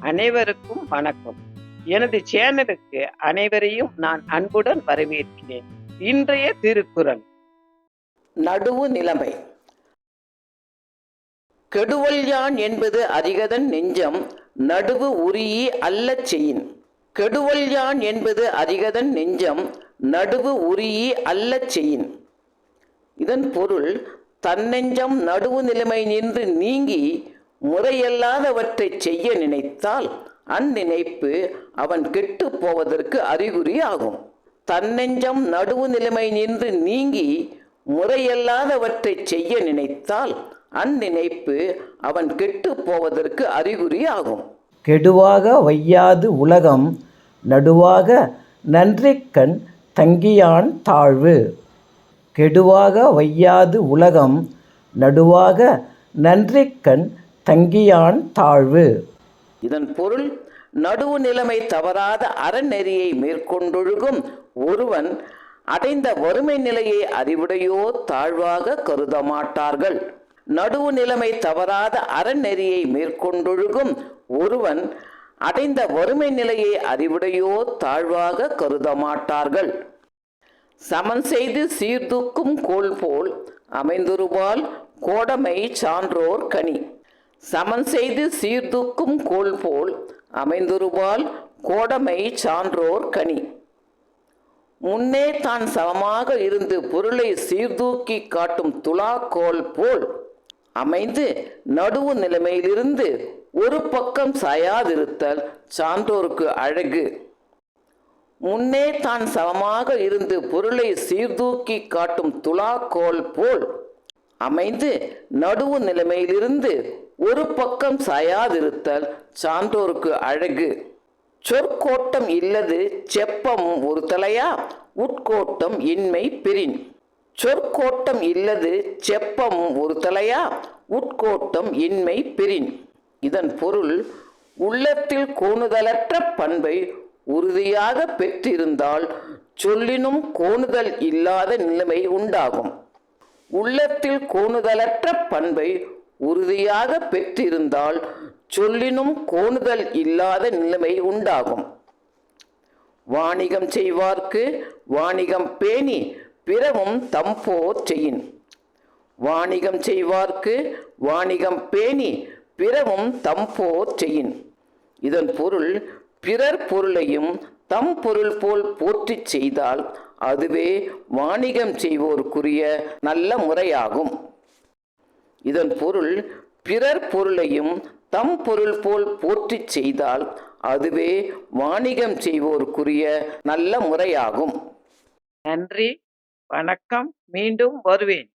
அனைவருக்கும் வணக்கம். எனது சேனலுக்கு அனைவரையும் நான் அன்புடன் வரவேற்கிறேன். இன்றைய திருக்குறள். நடுவு நிலைமை. கெடுவல் யான் என்பது அதிகதன் நெஞ்சம் நடுவு உரியி அல்ல செயின். கெடுவல் யான் என்பது அதிகதன் நெஞ்சம் நடுவு உரியி அல்ல செயின். இதன் பொருள் தன்னெஞ்சம் நடுவு நிலைமை நின்று நீங்கி முறையல்லாதவற்றை செய்ய நினைத்தால் அந்நினைப்பு அவன் கெட்டுப் போவதற்கு அறிகுறி ஆகும் தன்னெஞ்சம் நடுவு நிலைமை நின்று நீங்கி முறையல்லாதவற்றை செய்ய நினைத்தால் அந்நினைப்பு அவன் கெட்டு போவதற்கு அறிகுறி ஆகும் கெடுவாக வையாது உலகம் நடுவாக நன்றிக்கண் தங்கியான் தாழ்வு. கெடுவாக வையாது உலகம் நடுவாக நன்றிக்கண் தங்கியான் தாழ்வு. இதன் பொருள் நடுவு நிலைமை தவறாத அறநெறியை மேற்கொண்டொழுகும் ஒருவன் அடைந்த வறுமை நிலையை அறிவுடையோ தாழ்வாக கருத மாட்டார்கள் நடுவு நிலைமை தவறாத அறநெறியை மேற்கொண்டொழுகும் ஒருவன் அடைந்த வறுமை நிலையை அறிவுடையோ தாழ்வாக கருத மாட்டார்கள் சமன் செய்து சீர்தூக்கும் கோல் போல் அமைந்துருவால் கோடமை சான்றோர் கனி. சமன் செய்து சீர்தூக்கும் கோல் போல் அமைந்துருவால் கோடமை சான்றோர் கனி. முன்னே தான் சமமாக இருந்து பொருளை சீர்தூக்கி காட்டும் துலாக்கோல் போல் அமைந்து நடுவு நிலைமையிலிருந்து ஒரு பக்கம் சாயாதிருத்தல் சான்றோருக்கு அழகு. முன்னே தான் சமமாக இருந்து பொருளை சீர்தூக்கி காட்டும் துலாக்கோல் போல் அமைந்து நடுவு நிலைமையிலிருந்து ஒரு பக்கம் சாயாதிருத்தல் சான்றோருக்கு அழகு. சொற்கோட்டம் இல்லது செப்பம் ஒரு தலையா உட்கோட்டம் இன்மை பிரின். சொற்கோட்டம் இல்லது செப்பம் ஒரு தலையா உட்கோட்டம் இன்மை பிரின். இதன் பொருள் உள்ளத்தில் கோணுதலற்ற பண்பை உறுதியாக பெற்றிருந்தால் சொல்லினும் கோணுதல் இல்லாத நிலைமை உண்டாகும். உள்ளத்தில் கோணுதலற்ற பண்பை உறுதியாக பெற்றிருந்தால் சொல்லினும் கோணுதல் இல்லாத நிலைமை உண்டாகும். வாணிகம் செய்வார்க்கு வாணிகம் பேணி பிறவும் தம்போர் செய்யின். வாணிகம் செய்வார்க்கு வாணிகம் பேணி பிறவும் தம்போர் செய்யின். இதன் பொருள் பிறர் பொருளையும் தம் பொருள் போல் போற்றி செய்தால் அதுவே வாணிகம் செய்வோருக்குரிய நல்ல முறையாகும். இதன் பொருள் பிறர் பொருளையும் தம் பொருள் போல் போற்றி செய்தால் அதுவே வாணிகம் செய்வோருக்குரிய நல்ல முறையாகும். நன்றி. வணக்கம். மீண்டும் வருவேன்.